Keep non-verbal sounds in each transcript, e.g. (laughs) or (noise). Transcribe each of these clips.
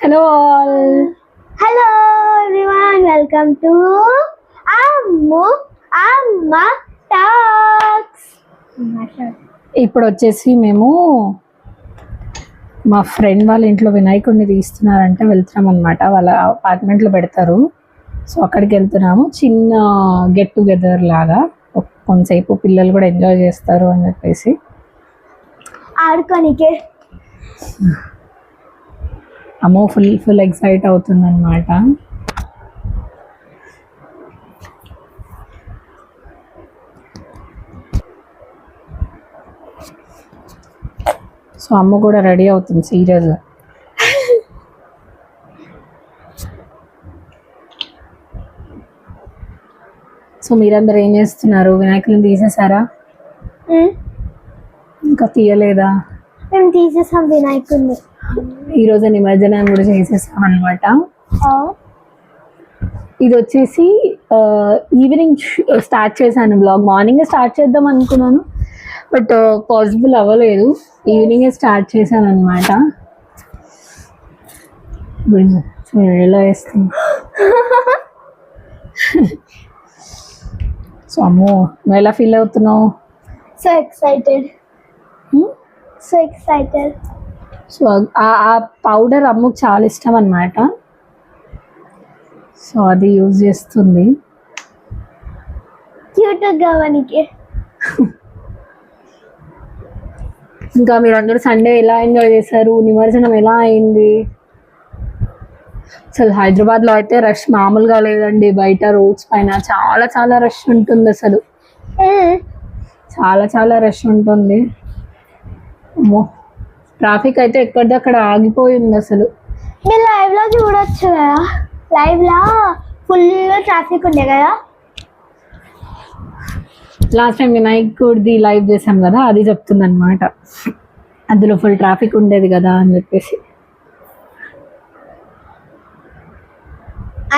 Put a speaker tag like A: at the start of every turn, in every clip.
A: Hello all
B: hello everyone welcome to Ammu Amma talks
A: ఇప్పుడు వచ్చేసి మేము మా ఫ్రెండ్ వాళ్ళ ఇంట్లో వినాయకుడిని తీస్తున్నారంటే వెళ్తున్నాం అనమాట వాళ్ళ అపార్ట్మెంట్లో పెడతారు. సో అక్కడికి వెళ్తున్నాము. చిన్న గెట్ టుగెదర్ లాగా. కొంతసేపు పిల్లలు కూడా ఎంజాయ్ చేస్తారు అని చెప్పేసి.
B: ఆడుకోనికే.
A: అమ్మో ఫుల్ ఫుల్ ఎక్సైట్ అవుతుంది అనమాట సో అమ్మ కూడా రెడీ అవుతుంది సీరియస్గా సో మీరందరూ ఏం చేస్తున్నారు? వినాయకులను తీసేసారా ఇంకా తీయలేదా?
B: మేము తీసేసాం వినాయకుడిని
A: ఈరోజు నిమజ్జనం కూడా చేసేసాం అనమాట ఇది వచ్చేసి ఈవినింగ్ స్టార్ట్ చేశాను బ్లాగ్ మార్నింగ్ స్టార్ట్ చేద్దాం అనుకున్నాను బట్ పాసిబుల్ అవ్వలేదు. ఈవినింగ్ స్టార్ట్ చేశాను అనమాట ఎలా వేస్తుంది సో అమ్మో నువ్వు ఎలా ఫీల్ అవుతున్నావు?
B: So excited so excited
A: so ఆ- పౌడర్ అమ్మకు చాలా ఇష్టం అనమాట సో అది యూజ్ చేస్తుంది. ఇంకా మీరు అందరూ సండే ఎలా ఎంజాయ్ చేశారు? నిమజ్జనం ఎలా అయింది? అసలు హైదరాబాద్లో అయితే రష్ మామూలుగా లేదండి. బయట రోడ్స్ పైన చాలా చాలా రష్ ఉంటుంది అసలు. చాలా చాలా రష్ ఉంటుంది. అమ్మో. ట్రాఫిక్ అయితే ఎక్కడిదక్కడ ఆగిపోయింది అసలు.
B: మీరు లైవ్లో చూడొచ్చు కదా. లైవ్ లా ఫుల్ ట్రాఫిక్ ఉండే కదా.
A: లాస్ట్ టైం వినాయకుడిది లైవ్ చేసాం కదా అది చెప్తుంది అనమాట అందులో ఫుల్ ట్రాఫిక్ ఉండేది కదా అని చెప్పేసి.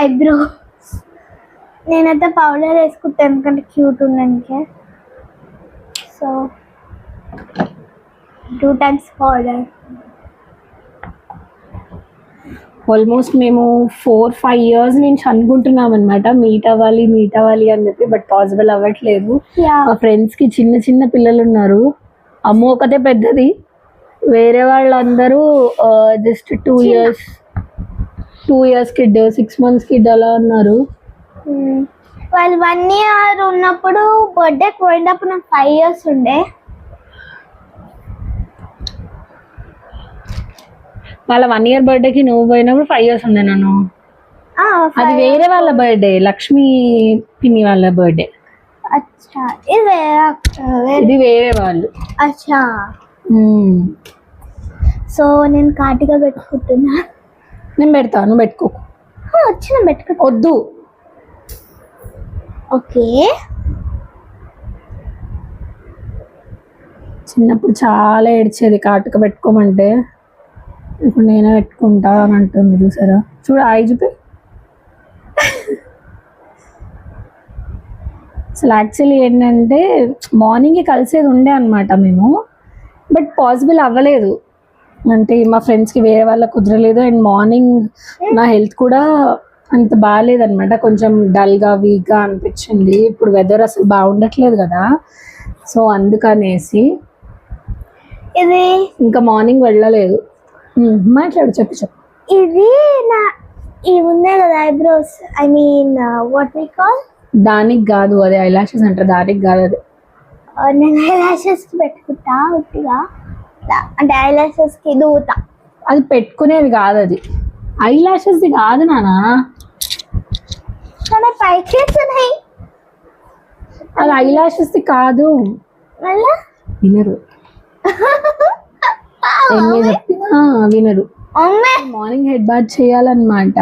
B: ఐబ్రో నేనైతే పౌడర్ వేసుకుంటాను ఎందుకంటే క్యూట్ ఉండడానికి so two times powder
A: almost మేము ఫోర్ ఫైవ్ ఇయర్స్ నుంచి అనుకుంటున్నాం అనమాట మీట్ అవ్వాలి మీట్ అవ్వాలి అని చెప్పి బట్ పాసిబుల్ అవ్వట్లేదు. మా ఫ్రెండ్స్కి చిన్న చిన్న పిల్లలు ఉన్నారు. అమ్మ ఒకటే పెద్దది. వేరే వాళ్ళందరూ just two years two years kid six months kid అలా ఉన్నారు.
B: వాళ్ళు వన్ ఇయర్ ఉన్నప్పుడు బర్త్డే పోయినప్పుడు నాకు ఫైవ్ ఇయర్స్ ఉండే.
A: వాళ్ళ వన్ ఇయర్ బర్త్డేకి నువ్వు పోయినప్పుడు ఫైవ్ ఇయర్స్ ఉండే నన్ను. అది వేరే వాళ్ళ బర్త్డే లక్ష్మి పిన్ని వాళ్ళ బర్త్డే
B: అచ్చా ఇది వేరే
A: వాళ్ళు.
B: అచ్చా. సో నేను కాటిగా పెట్టుకుంటున్నా.
A: నేను పెడతా నువ్వు పెట్టుకోకు
B: ఆ, వచ్చిన పెట్టుకుంటా.
A: వద్దు.
B: ఓకే.
A: చిన్నప్పుడు చాలా ఏడ్చేది కాటుక పెట్టుకోమంటే. ఇప్పుడు నేనే పెట్టుకుంటా అని అంటుంది చూసారా? చూడు ఆయి చూపి. అసలు యాక్చువల్లీ ఏంటంటే మార్నింగ్ కలిసేది ఉండే అనమాట మేము. బట్ పాసిబుల్ అవ్వలేదు. అంటే మా ఫ్రెండ్స్కి వేరే వాళ్ళకి కుదరలేదు. అండ్ మార్నింగ్ నా హెల్త్ కూడా అంత బాగాలేదనమాట కొంచెం డల్గా వీక్గా అనిపించింది. ఇప్పుడు వెదర్ అసలు బాగుండట్లేదు కదా. సో అందుకనేసి
B: ఇది
A: ఇంకా మార్నింగ్ వెళ్ళలేదు. మాట్లాడు చెప్పు చెప్పు.
B: ఇది నా ఇవి ఉన్నాయి కదా eyebrows I mean what we call
A: దానికి కాదు అది ఐలాషెస్ అంటారు దానికి కాదు అది.
B: నేను ఐలాషెస్కి పెట్టుకుంటా ఉట్టిగా. అంటే ఐలాషెస్కి దూతా.
A: అది పెట్టుకునేది కాదు అది. ఐలాషెస్ది కాదు నానా.
B: కానీ పైకి ఉన్నాయి
A: అది ఐలాషెస్ది కాదు.
B: మళ్ళా?
A: వినరు. (laughs) వినరు మార్నింగ్ హెడ్ బాత్ చేయాలన్నమాట.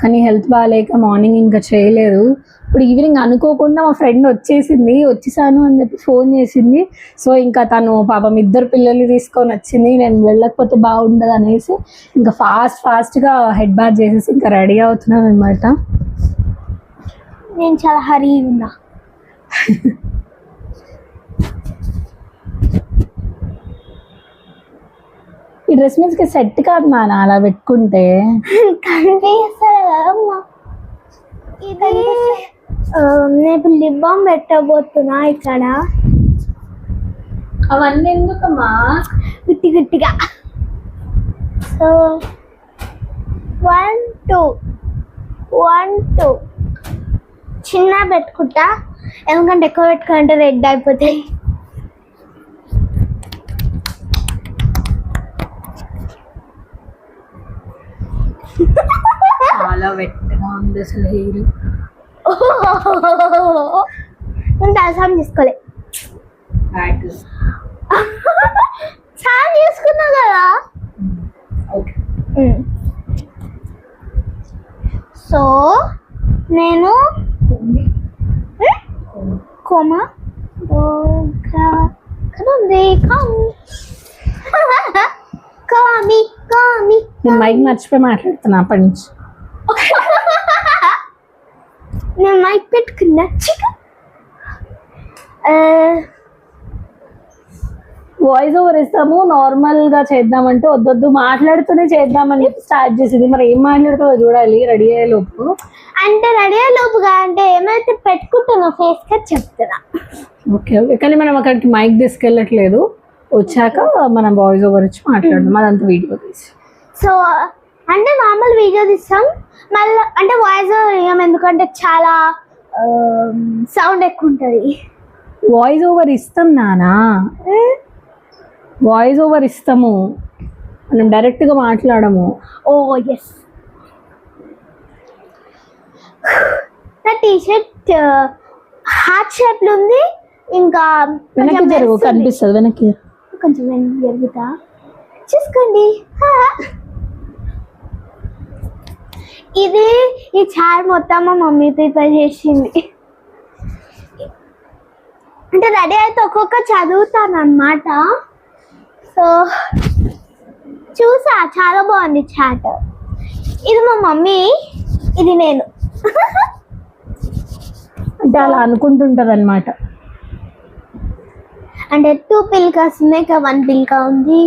A: కానీ హెల్త్ బాగాలేక మార్నింగ్ ఇంకా చేయలేదు. ఇప్పుడు ఈవినింగ్ అనుకోకుండా మా ఫ్రెండ్ వచ్చేసింది. వచ్చేసాను అని చెప్పి ఫోన్ చేసింది. సో ఇంకా తను పాపం ఇద్దరు పిల్లల్ని తీసుకొని వచ్చింది. నేను వెళ్ళకపోతే బాగుండదు అనేసి ఇంకా ఫాస్ట్ ఫాస్ట్గా హెడ్ బాత్ చేసేసి ఇంకా రెడీ అవుతున్నాను అనమాట
B: నేను చాలా హరీ ఉన్నా. (laughs)
A: ఈ డ్రెస్ మీదకి సెట్ కాదు నాన్న అలా పెట్టుకుంటే.
B: నేను లిప్ బామ్ పెట్టబోతున్నా ఇక్కడ.
A: అవన్నీ ఎందుకమ్మా?
B: గుట్టి గుట్టిగా. So one two one two. చిన్న పెట్టుకుంటా. ఎందుకంటే ఎక్కువ పెట్టుకుంటే రెడ్ అయిపోతాయి
A: చాలా వెట్టగా ఉంది అసలు హెయిర్
B: నేను తీసుకోలే తీసుకున్నా కదా
A: ఓకే
B: సో నేను కోమ కనుంది కామి కామి
A: నేను మైక్ మర్చిపోయి మాట్లాడుతున్నా అప్పటి నుంచి.
B: నేను మైక్ పెట్టుకున్నా. చిక
A: వాయిస్ ఓవర్ ఇస్తాము. నార్మల్గా చేద్దామంటే వద్దొద్దు. మాట్లాడుతూనే చేద్దామని చెప్పి స్టార్ట్ చేసింది. మరి ఏం మాట్లాడుతుందో చూడాలి. రెడీ అయ్యే లోపు.
B: అంటే రెడీ లోపుగా అంటే ఏమైతే పెట్టుకుంటున్నా ఫేస్గా చెప్తున్నా.
A: ఓకే ఓకే కానీ మనం అక్కడికి మైక్ తీసుకెళ్ళట్లేదు. వచ్చాక మనం వాయిస్ ఓవర్ ఇచ్చి మాట్లాడదాం. అదంతా వీడియో తీసి.
B: సో అంటే నార్మల్ వీడియో తీస్తాం. మళ్ళీ అంటే వాయిస్ ఇవ్వం ఎందుకంటే చాలా సౌండ్ ఎక్కువ ఉంటుంది
A: వాయిస్ ఓవర్ ఇస్తాం నానా? వాయిస్ ఓవర్ ఇస్తాము. మనం డైరెక్ట్గా మాట్లాడము.
B: ఓ ఎస్ నా టీ షర్ట్ హార్ట్ షేప్లో ఉంది. ఇంకా
A: వెనక్కి జరుగు. కనిపిస్తుంది వెనక్కి.
B: కొంచెం జరుగుతా. చూసుకోండి. (laughs) ఇది ఈ చాయ్ మొత్తం మా మమ్మీ ప్రిపేర్ చేసింది. అంటే రెడీ అయితే ఒక్కొక్క చదువుతాను అనమాట సో చూసా చాలా బాగుంది చాట్. ఇది మా మమ్మీ ఇది నేను.
A: అంటే అలా అనుకుంటుంటది అనమాట
B: అంటే టూ పిల్కాస్ ఉన్నాయి ఇంకా వన్ పిల్కా ఉంది.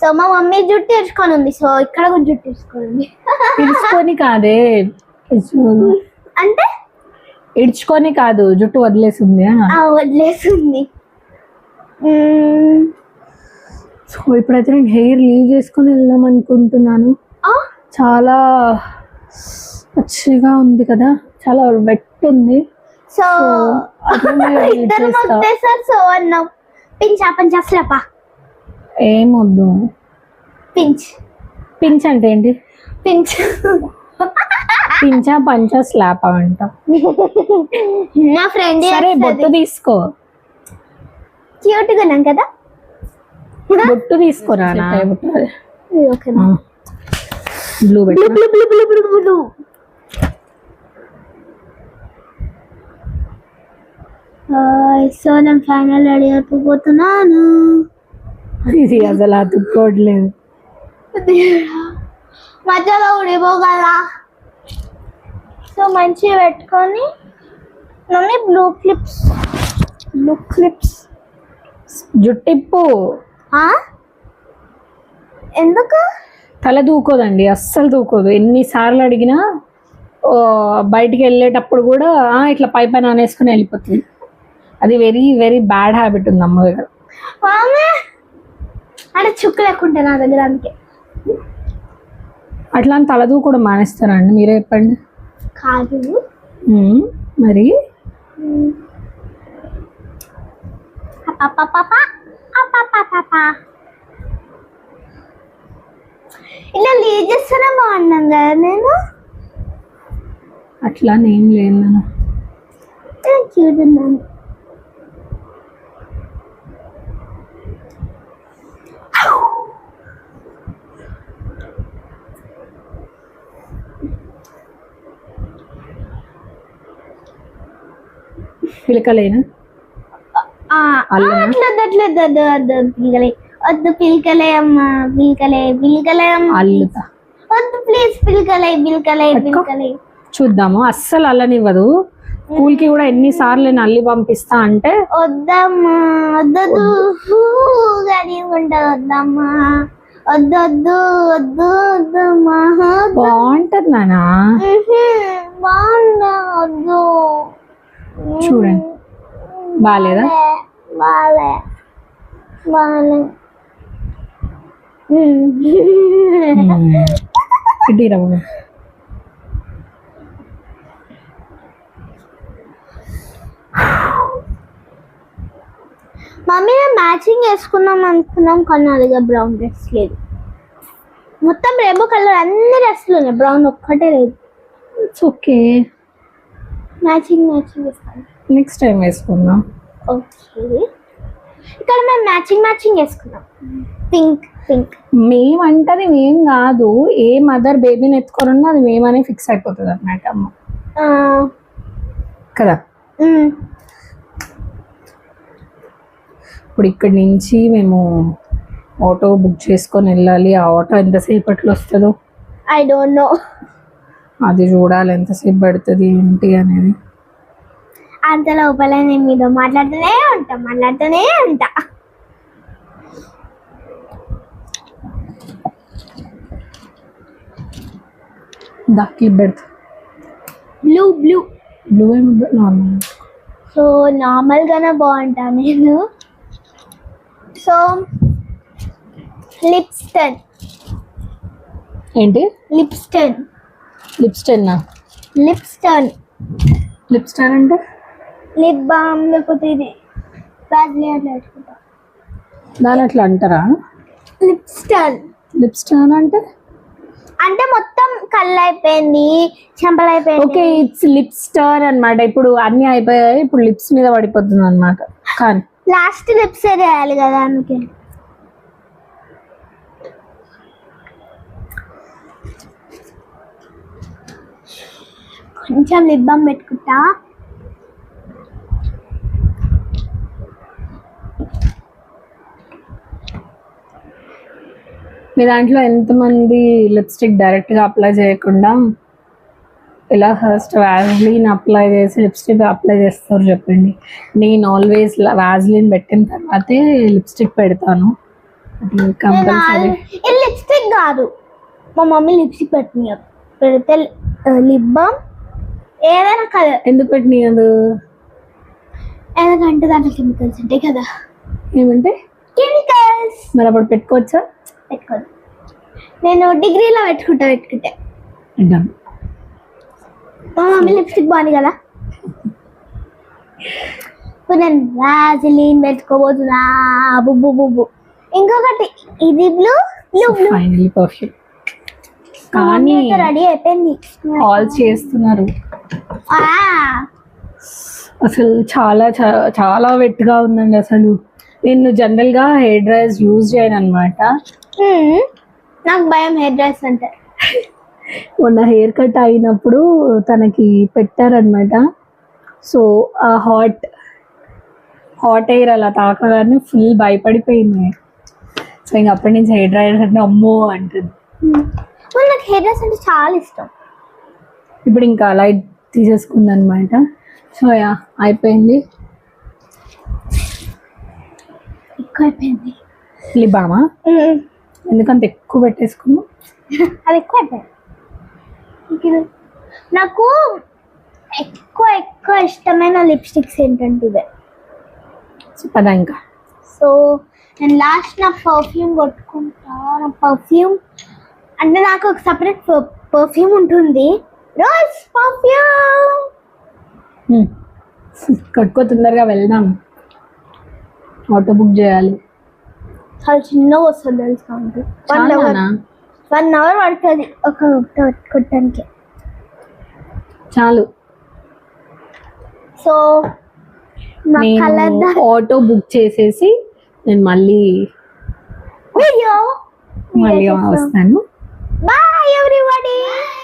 B: సో మా మమ్మీ జుట్టు ఇరుచుకొని ఉంది. సో ఇక్కడ కూడా జుట్టు ఇరుచుకొని ఉంది
A: ఇడ్చుకొని కాదే.
B: అంటే?
A: ఇడ్చుకొని కాదు జుట్టు వదిలేసింది.
B: ఆ. వదిలేసింది. మ్మ్.
A: సో ఇప్పుడైతే నేను హెయిర్ లీవ్ చేసుకొని వెళ్దాం అనుకుంటున్నాను.
B: ఆ,
A: చాలా పచ్చిగా ఉంది కదా. చాలా వెట్ ఉంది.
B: సో
A: అట్లనే (laughs)
B: ఇద్దరు
A: చేస్తా.
B: మొక్కేసారు సో అన్నాం. పించా పంచా స్లపా
A: ఏమొద్దు.
B: పించ్.
A: పించ్ అంటే ఏంటి?
B: పించ్.
A: పించా పంచా స్లాప్ అంట.
B: మా ఫ్రెండ్
A: సరే బొట్టు తీసుకో.
B: క్యూట్ ఉన్నాం కదా.
A: బొట్టు తీసుకోరా blue
B: blue blue blue blue blue. Blue so నేను ఫైనల్ రెడీ అయిపోతున్నాను.
A: ఇది అసలు అతుక్కోవట్లేదు.
B: మధ్యలో ఉడిపోగలరా సో మంచిగా పెట్టుకొని mummy blue clips. Blue clips?
A: జుట్టిప్పు.
B: ఎందుకు?
A: తల దూకోదండి అస్సలు దూకోదు. ఎన్నిసార్లు అడిగినా బయటికి వెళ్ళేటప్పుడు కూడా "ఆ, ఇట్లా పై పైన అనేసుకుని వెళ్ళిపోతుంది. అది వెరీ వెరీ బ్యాడ్ హ్యాబిట్ ఉంది అమ్మ దగ్గర.
B: అంటే చుక్కు లేకుంటే నా దగ్గర అందుకే.
A: అట్లా అని తల దూకోవడం మానేస్తారండి మీరే చెప్పండి.
B: కాదు.
A: మరి.
B: ఇలా లీడ్ చేస్తేనే బాగున్నాం కదా నేను
A: అట్లా లేదు నాన్న.
B: క్యూట్ ఉన్నాను
A: పిలకలేనా?
B: వద్దు, పిలకలే. వద్దు పిలకలే అమ్మా పిలకలే
A: అల్లుతా
B: వద్దు ప్లీజ్ పిలకలే పిలకలే
A: పట్టుకో.
B: పిలకలే.
A: చూద్దాము అస్సలు అల్లనివ్వదు. స్కూల్కి కూడా ఎన్నిసార్లు నేను అల్లి పంపిస్తా అంటే
B: వద్దమ్మా వద్దమ్మా. వద్దు
A: బాగుంటది నానా?
B: వద్దు.
A: చూడండి. బాగాలేదా రవ్వ
B: మమ్మీ మ్యాచింగ్ వేసుకుందాం అనుకున్నాం కానీ అలాగే బ్రౌన్ డ్రెస్ లేదు. మొత్తం రెబో కలర్ అన్ని డ్రెస్లు ఉన్నాయి. బ్రౌన్ ఒక్కటే లేదు.
A: ఇట్స్ ఓకే
B: మ్యాచింగ్ మ్యాచింగ్ వేసుకోవాలి
A: నెక్స్ట్ టైం వేసుకుందాం.
B: ఓకే. ఇక్కడ మేము మ్యాచింగ్ మ్యాచింగ్ వేసుకున్నాం. Pink pink.
A: మేమంటది మేం కాదు ఏ మదర్ బేబీని ఎత్తుకోనున్నా అది మేమనే ఫిక్స్ అయిపోతుంది అన్నమాట అమ్మ. కదా? ఇప్పుడు ఇక్కడి నుంచి మేము ఆటో బుక్ చేసుకొని వెళ్ళాలి. ఆ ఆటో ఎంతసేపట్లో వస్తుందో?
B: I don't know.
A: అది చూడాలి ఎంతసేపు పడుతుంది ఏంటి అనేది.
B: అంత లోపల నేను మీతో మాట్లాడుతూనే ఉంటా మాట్లాడుతూనే ఉంటా.
A: దా క్లిప్ పెడతా.
B: బ్లూ బ్లూ
A: బ్లూ ఏమి నార్మల్
B: సో నార్మల్గానే బాగుంటా నేను. సో లిప్స్టన్
A: ఏంటి?
B: లిప్స్టన్
A: లిప్స్టెన్నా
B: లిప్స్టన్
A: లిప్స్టన్ అంటే?
B: లిప్ బామ్ లేకపోతే ఇది వ్యాజ్లీ అట్లా పెట్టుకుంటా
A: దాని అట్లా అంటారా?
B: లిప్స్టన్
A: లిప్స్టన్ అంటే?
B: అంటే మొత్తం కళ్ళు అయిపోయింది చెంపలు అయిపోయింది
A: ఓకే ఇట్స్ లిప్స్టర్ అన్నమాట. ఇప్పుడు అన్ని అయిపోయాయి ఇప్పుడు లిప్స్ మీద పడిపోతుంది అనమాట కానీ
B: లాస్ట్ లిప్స్ చేయాలి కదా అందుకే. కొంచెం లిప్ బామ్ పెట్టుకుంటా.
A: మీ దాంట్లో ఎంతమంది లిప్స్టిక్ డైరెక్ట్గా అప్లై చేయకుండా ఇలా ఫస్ట్ వ్యాజ్లిన్ అప్లై చేసి లిప్స్టిక్ అప్లై చేస్తారు చెప్పండి. నేను ఆల్వేస్ వ్యాజ్లిన్ పెట్టిన తర్వాతే లిప్స్టిక్ పెడతాను. కంపల్సరీ
B: లిప్స్టిక్ కాదు. మా మమ్మీ లిప్స్టిక్ పెట్టిన పెడితే లిప్ బామ్ ఏదైనా కలర్
A: ఎందుకు పెట్టినది
B: ఎందుకంటే దాంట్లో కెమికల్స్ ఉంటాయి కదా.
A: ఏమంటే?
B: కెమికల్స్
A: మరి అప్పుడు పెట్టుకోవచ్చా?
B: పెట్టుకోదు నేను డిగ్రీలో పెట్టుకుంటా పెట్టుకుంటే. మా మమ్మీ లిప్స్టిక్ బాగుంది కదా. ఇప్పుడు నేను వాజిలిన్ పెట్టుకోబోతున్నా. బుబ్బు బుబ్బు ఇంకొకటి ఇది blue blue blue
A: finally perfume కానీ
B: రెడీ అయిపోయింది.
A: కాల్ చేస్తున్నారు. అసలు చాలా చాలా వెట్గా ఉందండి అసలు. నేను జనరల్గా హెయిర్ డ్రైస్ యూజ్ చేయను అనమాట
B: నాకు భయం హెయిర్ డ్రెస్ అంటే.
A: మొన్న హెయిర్ కట్ అయినప్పుడు తనకి పెట్టారనమాట సో ఆ హాట్ హాట్ ఎయిర్ అలా తాకగానే ఫుల్ భయపడిపోయింది. సో ఇంక అప్పటి నుంచి హెయిర్ డ్రైయర్ అంటే అమ్మో అంటుంది.
B: నాకు హెయిర్ డ్రెస్ అంటే చాలా ఇష్టం.
A: ఇప్పుడు ఇంకా లైట్ తీసేసుకుంది అనమాట సో యా అయిపోయింది.
B: ఎక్కువ అయిపోయింది.
A: లిబామా? ఎందుకంత ఎక్కువ పెట్టేసుకున్నాం
B: అది ఎక్కువ అయిపోయింది. నాకు ఎక్కువ ఎక్కువ ఇష్టమైన లిప్స్టిక్స్ ఏంటంటే ఇవే.
A: సో పదా ఇంకా.
B: సో నేను లాస్ట్ నా పర్ఫ్యూమ్ కొట్టుకుంటా. నా పర్ఫ్యూమ్ అంటే నాకు ఒక సపరేట్ పర్ఫ్యూమ్ ఉంటుంది. Rose perfume.
A: కట్టుకో తొందరగా వెళ్దాం. ఆటో బుక్ చేయాలి.
B: చాలా చిన్నగా వస్తుంది తెలుసా వన్ అవర్ వన్ అవర్ పడుతుంది ఒక కొట్టడానికి.
A: చాలు.
B: సో
A: ఆటో బుక్ చేసేసి నేను మళ్ళీ మళ్ళీ వస్తాను.
B: everybody.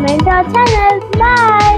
B: comment our channel. Bye.